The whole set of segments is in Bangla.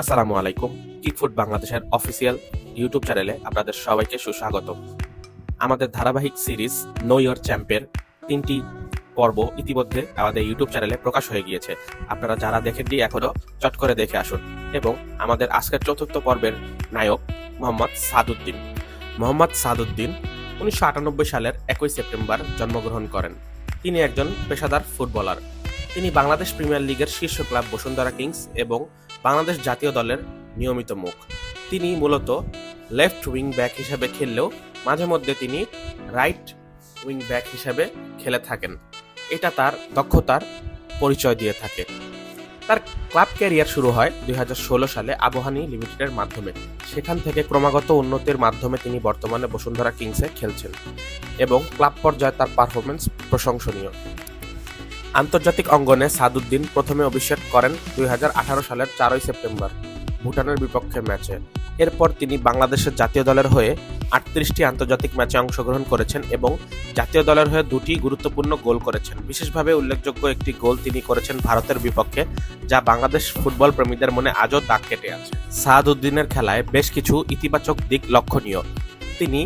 আসসালামু আলাইকুম কিকফুড বাংলাদেশের অফিসিয়াল ইউটিউব চ্যানেলে আপনাদের সবাইকে সুস্বাগত আমাদের ধারাবাহিক সিরিজ নো ইয়র চ্যাম্পের তিনটি পর্ব ইতিমধ্যে আমাদের ইউটিউব চ্যানেলে প্রকাশ হয়ে গিয়েছে। আপনারা যারা দেখেননি, এখনও চট করে দেখে আসুন এবং আমাদের আজকের চতুর্থ পর্বের নায়ক মোহাম্মদ সাদুদ্দিন। মোহাম্মদ সাদুদ্দিন উনিশশো আটানব্বই সালের একই সেপ্টেম্বর জন্মগ্রহণ করেন। তিনি একজন পেশাদার ফুটবলার। তিনি বাংলাদেশ প্রিমিয়ার লিগের শীর্ষ ক্লাব বসুন্ধরা কিংস এবং বাংলাদেশ জাতীয় দলের নিয়মিত মুখ। তিনি মূলত লেফট উইং ব্যাক হিসাবে খেললেও মাঝে মধ্যে তিনি রাইট উইং ব্যাক হিসাবে খেলে থাকেন। এটা তার দক্ষতার পরিচয় দিয়ে থাকে। তার ক্লাব ক্যারিয়ার শুরু হয় দুই হাজার ষোলো সালে আবহানী লিমিটেডের মাধ্যমে। সেখান থেকে ক্রমাগত উন্নতির মাধ্যমে তিনি বর্তমানে বসুন্ধরা কিংসে খেলছেন এবং ক্লাব পর্যায়ে তার পারফরমেন্স প্রশংসনীয়। আন্তর্জাতিক অঙ্গনে সাদুদ্দিন প্রথমে অভিষেক করেন দু হাজার আঠারো সালের চারই সেপ্টেম্বর, ভুটানের বিপক্ষে ম্যাচে। এরপর তিনি বাংলাদেশের জাতীয় দলের হয়ে আটত্রিশটি আন্তর্জাতিক ম্যাচে অংশগ্রহণ করেছেন এবং জাতীয় দলের হয়ে দুটি গুরুত্বপূর্ণ গোল করেছেন। বিশেষভাবে উল্লেখযোগ্য একটি গোল তিনি করেছেন ভারতের বিপক্ষে, যা বাংলাদেশ ফুটবল প্রেমীদের মনে আজও দাগ কেটে আছে। সাদউদ্দিনের খেলায় বেশ কিছু ইতিবাচক দিক লক্ষণীয়। তিনি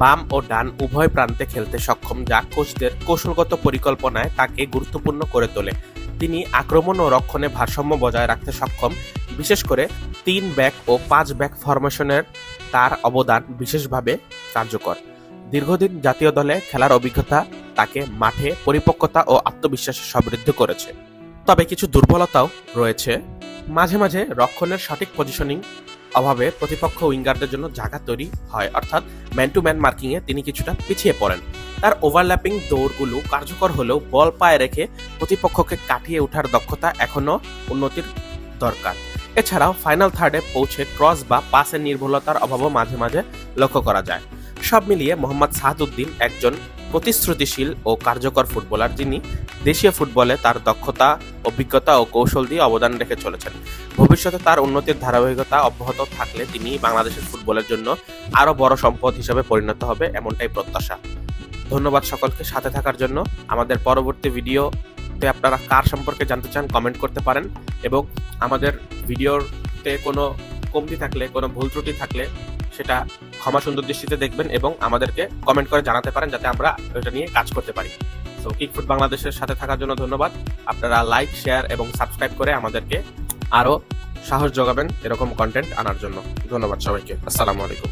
বাম ও ডান উভয় প্রান্তে খেলতে সক্ষম যা কোচদের কৌশলগত পরিকল্পনায় তাকে গুরুত্বপূর্ণ করে তোলে। তিনি আক্রমণ ও রক্ষণে ভারসাম্য বজায় রাখতে সক্ষম। বিশেষ করে তিন ব্যাক ও পাঁচ ব্যাক ফরমেশনের তার অবদান বিশেষভাবে কার্যকর। দীর্ঘদিন জাতীয় দলে খেলার অভিজ্ঞতা তাকে মাঠে পরিপক্কতা ও আত্মবিশ্বাসে সমৃদ্ধ করেছে। তবে কিছু দুর্বলতাও রয়েছে। মাঝে মাঝে রক্ষণের সঠিক পজিশনিং অভাবে প্রতিপক্ষ উইঙ্গারদের জন্য জায়গা তৈরি হয়। অর্থাৎ ম্যান টু ম্যান মার্কিংয়ে তিনি কিছুটা পিছিয়ে পড়েন। তার ওভারল্যাপিং দৌড়গুলো কার্যকর হলেও বল পায়ে রেখে প্রতিপক্ষকে কাটিয়ে ওঠার দক্ষতা এখনও উন্নতির দরকার। এছাড়াও ফাইনাল থার্ডে পৌঁছে ক্রস বা পাসের নির্ভুলতার অভাবও মাঝে মাঝে লক্ষ্য করা যায়। সব মিলিয়ে মোহাম্মদ সাহাদুদ্দিন একজন প্রতিশ্রুতিশীল ও কার্যকর ফুটবলার যিনি দেশীয় ফুটবলে তার দক্ষতা, অভিজ্ঞতা ও কৌশল দিয়ে অবদান রেখে চলেছেন। ভবিষ্যতে তার উন্নতির ধারাবাহিকতা অব্যাহত থাকলে তিনি বাংলাদেশের ফুটবলের জন্য আরও বড় সম্পদ হিসেবে পরিণত হবে এমনটাই প্রত্যাশা। ধন্যবাদ সকলকে সাথে থাকার জন্য। আমাদের পরবর্তী ভিডিওতে আপনারা কার সম্পর্কে জানতে চান কমেন্ট করতে পারেন এবং আমাদের ভিডিওতে কোনো কমতি থাকলে, কোনো ভুল ত্রুটি থাকলে সেটা ক্ষমা সুন্দর দৃষ্টিতে দেখবেন এবং আমাদেরকে কমেন্ট করে জানাতে পারেন যাতে আমরা ওইটা নিয়ে কাজ করতে পারি। তো কিকফুড বাংলাদেশের সাথে থাকার জন্য ধন্যবাদ। আপনারা লাইক শেয়ার এবং সাবস্ক্রাইব করে আমাদেরকে আরও সাহস যোগাবেন এরকম কন্টেন্ট আনার জন্য। ধন্যবাদ সবাইকে। আসসালামু আলাইকুম।